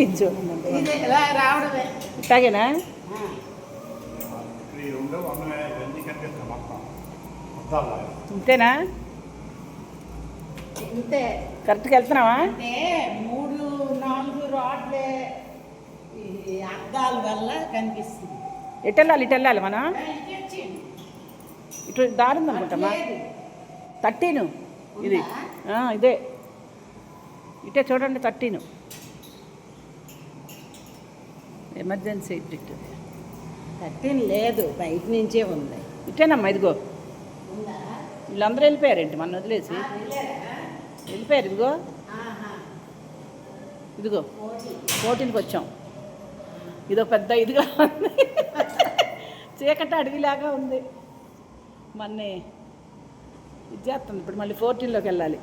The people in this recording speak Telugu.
ఇది చూడండి ఇట్లాగేనా? ఇంతేనా? ఇంతే. కరెక్ట్గా వెళ్తున్నావా? మూడు నాలుగు రాడ్లే అద్దాల వల్ల కనిపిస్తుంది. ఎటు వెళ్ళాలి ఇటు వెళ్ళాలి మనం ఇటు దారి ఉందనుకుంటామా. థర్టీను. ఇది. ఇదే. ఇటే చూడండి థర్టీను. ఎమర్జెన్సీ ఎగ్జిట్ థర్టీన్ లేదు బయట నుంచే ఉంది. ఇటేనమ్మా ఇదిగో. వీళ్ళందరూ వెళ్ళిపోయారేంటి? మన వదిలేసి? వెళ్ళిపోయారు ఇదిగో. ఇదిగో. పోటీ. పోటీలకు వచ్చాం. ఇదో పెద్ద ఇదిగా ఉంది. చీకటి అడవిలాగా ఉంది. మొన్నే ఇది చేస్తుంది. ఇప్పుడు మళ్ళీ ఫోర్టీన్లోకి వెళ్ళాలి.